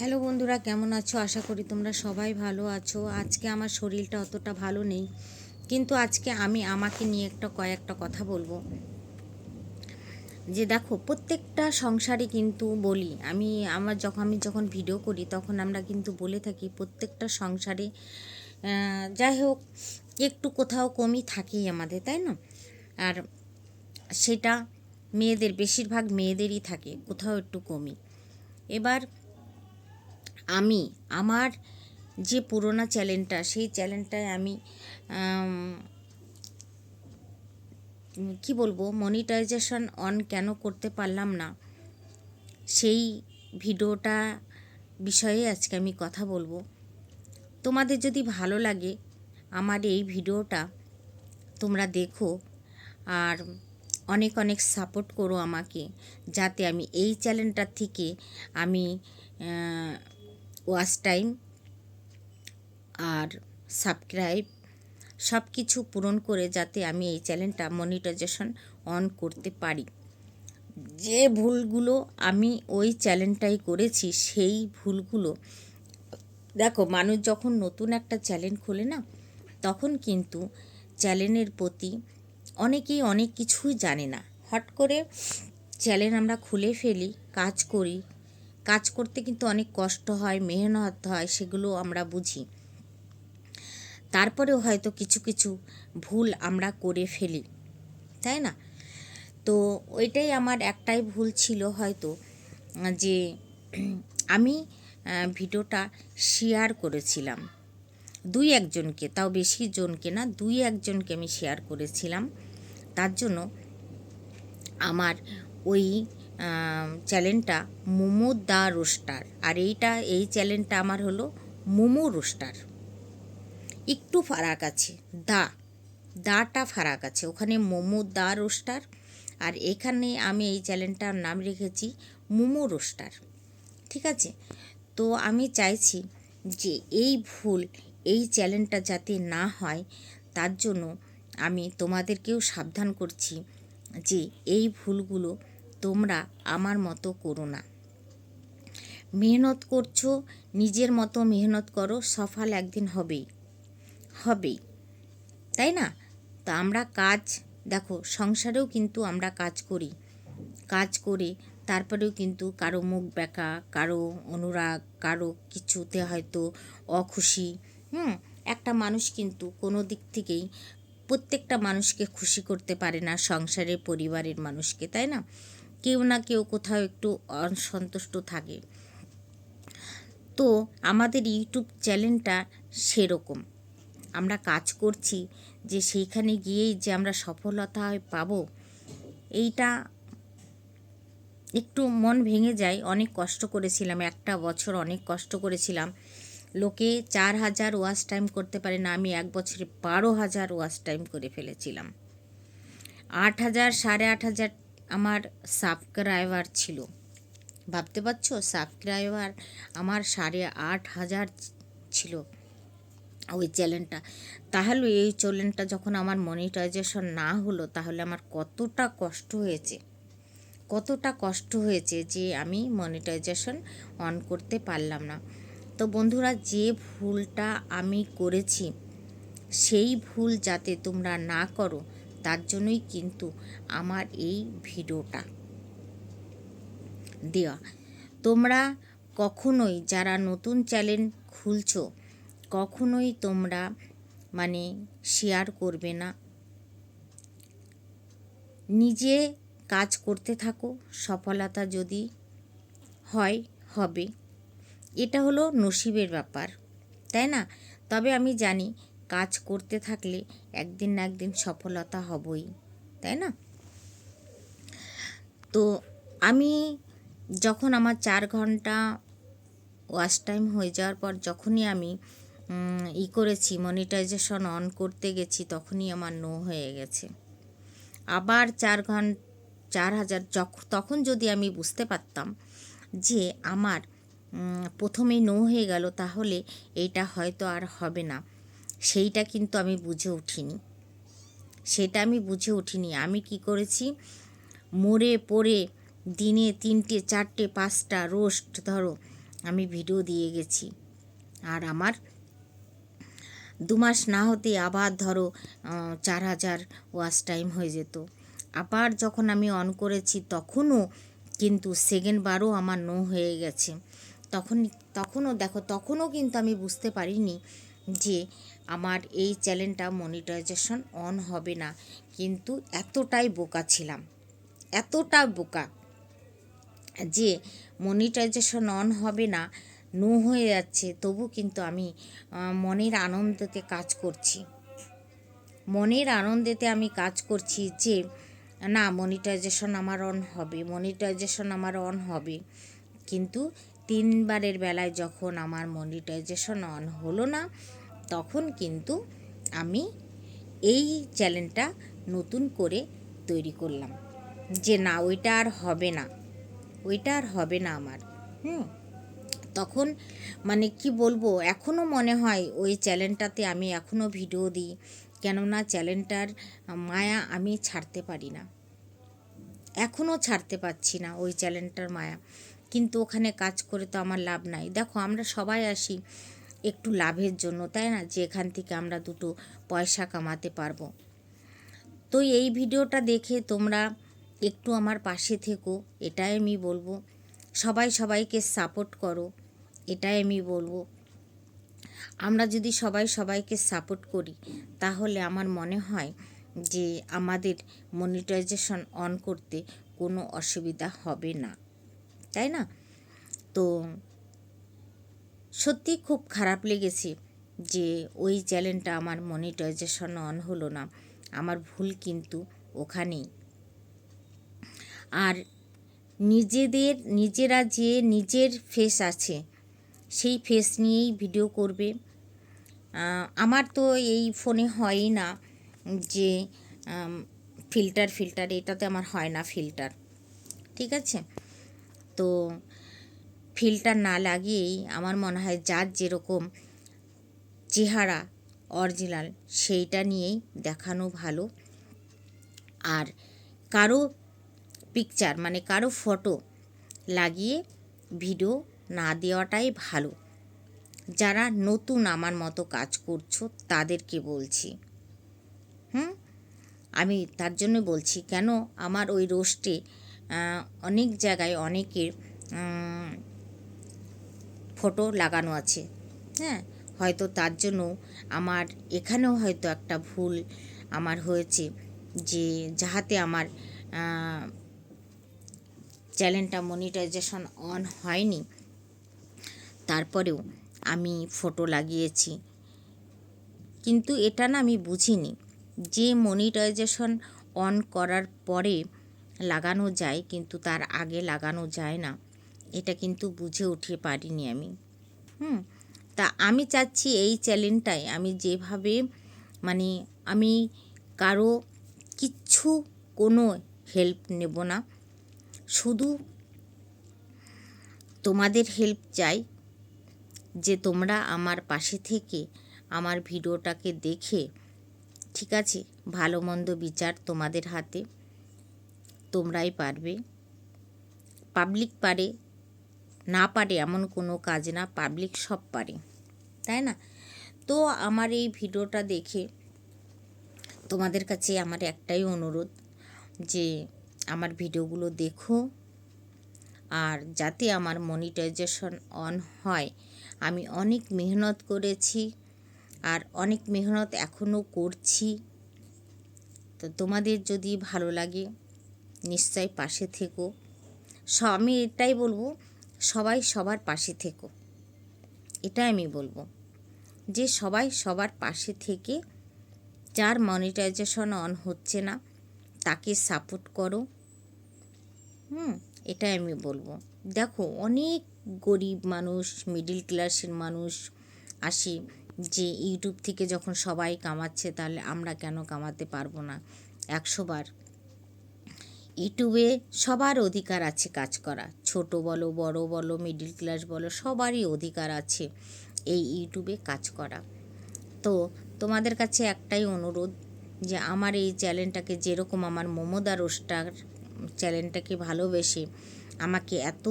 Hello বন্ধুরা, কেমন আছো? আশা করি তোমরা সবাই ভালো আছো। আজকে আমার শরীরটা অতটা ভালো নেই, কিন্তু আজকে আমি আমাকে নিয়ে একটা কয়েকটা কথা বলব। যে দেখো, প্রত্যেকটা সংসারে কিন্তু বলি, আমি আমার যখন আমি যখন ভিডিও করি, তখন আমরা কিন্তু বলে থাকি প্রত্যেকটা সংসারে যাই হোক, একটু কোথাও কমই থাকেই আমাদের, তাই না? আর সেটা মেয়েদের, বেশিরভাগ মেয়েদেরই থাকে, কোথাও একটু কমই। এবার আমি, আমার যে পুরোনো চ্যানেলটা, সেই চ্যানেলটায় আমি কি বলব মনিটাইজেশন অন কেন করতে পারলাম না, সেই ভিডিওটা বিষয়ে আজকে আমি কথা বলব। তোমাদের যদি ভালো লাগে আমার এই ভিডিওটা, তোমরা দেখো আর অনেক অনেক সাপোর্ট করো আমাকে, যাতে আমি এই চ্যানেলটার থেকে আমি ওয়াচ টাইম আর সাবস্ক্রাইব সব কিছু পূরণ করে যাতে আমি এই চ্যানেলটা মনিটাইজেশন অন করতে পারি। যে ভুলগুলো আমি ওই চ্যানেলটাই করেছি, সেই ভুলগুলো, দেখো মানুষ যখন নতুন একটা চ্যানেল খোলে না, তখন কিন্তু চ্যানেলের প্রতি অনেকেই অনেক কিছুই জানে না। হট করে চ্যানেল আমরা খুলে ফেলি, কাজ করি কাজ করতে কিন্তু অনেক কষ্ট হয়, মেহনত হয়, সেগুলো আমরা বুঝি। তারপরেও হয়তো কিছু কিছু ভুল আমরা করে ফেলি, তাই না? তো ওইটাই আমার একটাই ভুল ছিল হয়তো, যে আমি ভিডিওটা শেয়ার করেছিলাম। দুই একজনকে, তাও বেশি জনকে না, দুই একজনকে আমি শেয়ার করেছিলাম। তার জন্য আমার ওই চ্যানেলটা মোমো দা রোস্টার। আর এইটা, এই চ্যানেলটা আমার হলো মোমো রোস্টার। একটু ফারাক আছে, দা, দাটা ফারাক আছে। ওখানে মোমো দা রোস্টার। আর এখানে আমি এই চ্যানেলটার নাম রেখেছি মোমো রোস্টার। ঠিক আছে? তো আমি চাইছি যে এই ভুল, এই চ্যানেলটা যাতে না হয়, তার জন্য আমি তোমাদেরকেও সাবধান করছি যে এই ভুলগুলো তোমরা আমার মতো করো না। মেহনত করছ, নিজের মতো মেহনত করো, সফল একদিন হবেই। হবেই। তাই না? তো আমরা কাজ, দেখো, সংসারেও কিন্তু আমরা কাজ করি। কাজ করে তারপরেও কিন্তু কারও মুখ বেঁকা কারও অনুরাগ, কারও কিছুতে হয়তো অখুশি, হুম? একটা মানুষ কিন্তু কোনো দিক থেকেই প্রত্যেকটা মানুষকে খুশি করতে পারে না, সংসারের পরিবারের মানুষকে, তাই না? কেউ না কেউ কোথাও একটু অসন্তুষ্ট থাকে। তো আমাদের ইউটিউব চ্যানেলটা সেরকম। আমরা কাজ করছি যে সেইখানে গিয়েই যে আমরা সফলতা পাব, এইটা একটু মন ভেঙে যায়। অনেক কষ্ট করেছিলাম, একটা বছর অনেক কষ্ট করেছিলাম। লোকে চার হাজার ওয়াচ টাইম করতে পারে না, আমি এক বছরে বারো হাজার ওয়াচ টাইম করে ফেলেছিলাম। আট হাজার, সাড়ে আট হাজার আমার সাবস্ক্রাইবার ছিল। ভাবতে পারছ? সাবস্ক্রাইবার আমার সাড়ে আট হাজার ছিল ওই চ্যানেলটা তাহলে এই চ্যানেলটা যখন আমার মনিটাইজেশন না হলো, তাহলে আমার কতটা কষ্ট হয়েছে? কতটা কষ্ট হয়েছে যে আমি মনিটাইজেশন অন করতে পারলাম না। তো বন্ধুরা, যে ভুলটা আমি করেছি, সেই ভুল যাতে তোমরা না করো তার জন্যই কিন্তু আমার এই ভিডিওটা দেওয়া। তোমরা কখনোই যারা নতুন চ্যানেল খুলছো, কখনোই তোমরা মানে শেয়ার করবে না। নিজে কাজ করতে থাকো, সফলতা যদি হয়, হবে। এটা হলো নসিবের ব্যাপার, তাই না? তবে আমি জানি কাজ করতে থাকলে একদিন না একদিন সফলতা হবই তাই না? তো আমি যখন আমার চার ঘণ্টা ওয়াশ টাইম হয়ে যাওয়ার পর যখনই আমি ই করেছি মনিটাইজেশন অন করতে গেছি তখনই আমার নো হয়ে গেছে। আবার চার ঘণ্টা চার হাজার তখন যদি আমি বুঝতে পারতাম যে আমার উম, প্রথমেই নো হয়ে গেল তাহলে এটা হয়তো আর হবে না। সেইটা কিন্তু আমি বুঝে উঠিনি। সেটা আমি বুঝে উঠিনি। আমি কি করেছি? মরে পড়ে দিনে তিনটে, চারটে, পাঁচটা রোস্ট, ধরো, আমি ভিডিও দিয়ে গেছি। আর আমার দু মাস না হতে আবার ধরো চার হাজার ওয়াচ টাইম হয়ে যেত। আবার যখন আমি অন করেছি, তখনও কিন্তু সেকেন্ড বারও আমার নো হয়ে গেছে। তখন, তখনও দেখো, তখনও কিন্তু আমি বুঝতে পারিনি যে আমার এই চ্যানেলটা মনিটাইজেশন অন হবে না। কিন্তু এতটাই বোকা ছিলাম। এতটা বোকা যে মনিটাইজেশন অন হবে না, নো হয়ে যাচ্ছে, তবু কিন্তু আমি মনের আনন্দতে কাজ করছি। মনের আনন্দেতে আমি কাজ করছি যে, না, মনিটাইজেশন আমার অন হবে, মনিটাইজেশন আমার অন হবে। কিন্তু তিনবারের বেলায় যখন আমার মনিটাইজেশন অন হলো না তখন কিন্তু আমি এই চ্যানেলটা নতুন করে তৈরি করলাম। যে না, ওইটা আর হবে না। ওইটা আর হবে না আমার। হুম? তখন মানে কি বলব এখনও মনে হয় ওই চ্যানেলটাতে আমি এখনও ভিডিও দিই, কেননা চ্যানেলটার মায়া আমি ছাড়তে পারি না। এখনও ছাড়তে পারছি না ওই চ্যানেলটার মায়া। কিন্তু ওখানে কাজ করে তো আমার লাভ নাই। দেখো, আমরা সবাই আসি একটু লাভের জন্য, তাই না? যে এখান থেকে আমরা দুটো পয়সা কামাতে পারব। তো এই ভিডিওটা দেখে তোমরা একটু আমার পাশে থেকো, এটাই আমি বলব। সবাই সবাইকে সাপোর্ট করো, এটাই আমি বলব। আমরা যদি সবাই সবাইকে সাপোর্ট করি, তাহলে আমার মনে হয় যে আমাদের মনিটাইজেশন অন করতে কোনো অসুবিধা হবে না। তাই না? তো সত্যি খুব খারাপ লেগেছে যে ওই চ্যানেলটা আমার মনিটাইজেশন অন হলো না। আমার ভুল কিন্তু ওখানেই। আর নিজেদের, নিজেরা যে নিজের ফেস আছে, সেই ফেস নিয়েই ভিডিও করবে। আমার তো এই ফোনে হয়ই না যে ফিল্টার ফিল্টার এটাতে আমার হয় না ফিল্টার ঠিক আছে? তো ফিল্টার না লাগিয়েই আমার মনে হয় যার যেরকম চেহারা অরিজিনাল সেইটা নিয়েই দেখানো ভালো। আর কারও পিকচার মানে কারও ফটো লাগিয়ে ভিডিও না দেওয়াটাই ভালো। যারা নতুন আমার মতো কাজ করছ তাদেরকে বলছি। হুম? আমি তার জন্য বলছি, কেন আমার ওই রোস্টে অনেক জায়গায় অনেকের ফটো লাগানো আছে। হ্যাঁ হয়তো তার জন্য আমার এখানেও হয়তো একটা ভুল আমার হয়েছে যে যাহাতে আমার চ্যানেলটা মনিটাইজেশন অন হয়নি। তারপরেও আমি ফটো লাগিয়েছি। কিন্তু এটা না আমি বুঝিনি। যে মনিটাইজেশন অন করার পরে লাগানো যায়, কিন্তু তার আগে লাগানো যায় না। এটা কিন্তু বুঝে উঠে পারিনি আমি। হুম? তা আমি চাচ্ছি এই চ্যালেঞ্জটাই, আমি যেভাবে মানে আমি কারও কিচ্ছু কোনো হেল্প নেব না। শুধু তোমাদের হেল্প চাই যে তোমরা আমার পাশে থেকে আমার ভিডিওটাকে দেখে, ঠিক আছে? ভালো মন্দ বিচার তোমাদের হাতে তোমরাই পারবে। পাবলিক পারে না পারে এমন কোনো কাজ না পাবলিক সব পারে, তাই না? তো আমার এই ভিডিওটা দেখে তোমাদের কাছে আমার একটাই অনুরোধ যে আমার ভিডিওগুলো দেখো আর যাতে আমার মনিটাইজেশন অন হয়, আমি অনেক মেহনত করেছি আর অনেক মেহনত এখনও করছি। তো তোমাদের যদি ভালো লাগে নিশ্চয় পাশে থেকো। স, আমি এটাই বলব সবাই সবার পাশে থেকো। এটাই আমি বলব। যে সবাই সবার পাশে থেকে যার মনিটাইজেশন অন হচ্ছে না, তাকে সাপোর্ট করো। হুম, এটাই আমি বলব। দেখো, অনেক গরিব মানুষ মিডিল ক্লাসের মানুষ আসে যে ইউটিউব থেকে যখন সবাই কামাচ্ছে, তাহলে আমরা কেন কামাতে পারব না? একশো বার। ইউটিউবে সবার অধিকার আছে কাজ করা। ছোট বলো, বড় বলো মিডিল ক্লাস বলো, সবারই অধিকার আছে এই ইউটিউবে কাজ করা। তো তোমাদের কাছে একটাই অনুরোধ যে আমার এই চ্যানেলটাকে যেরকম আমার মমদা রোস্টার চ্যানেলটাকে ভালোবেসে আমাকে এত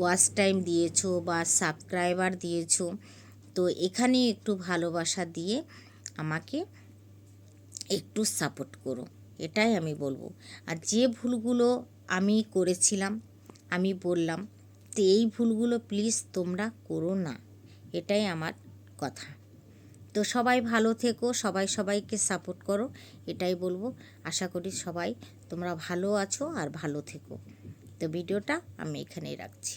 ওয়াচ টাইম দিয়েছ বা সাবস্ক্রাইবার দিয়েছ, তো এখানে একটু ভালোবাসা দিয়ে আমাকে একটু সাপোর্ট করো। এটাই আমি বলব। আর যে ভুলগুলো আমি করেছিলাম, আমি বললাম, তো এই ভুলগুলো প্লিজ তোমরা করো না। এটাই আমার কথা। তো সবাই ভালো থেকো, সবাই সবাইকে সাপোর্ট করো, এটাই বলব। আশা করি সবাই তোমরা ভালো আছো আর ভালো থেকো। তো ভিডিওটা আমি এখানেই রাখছি।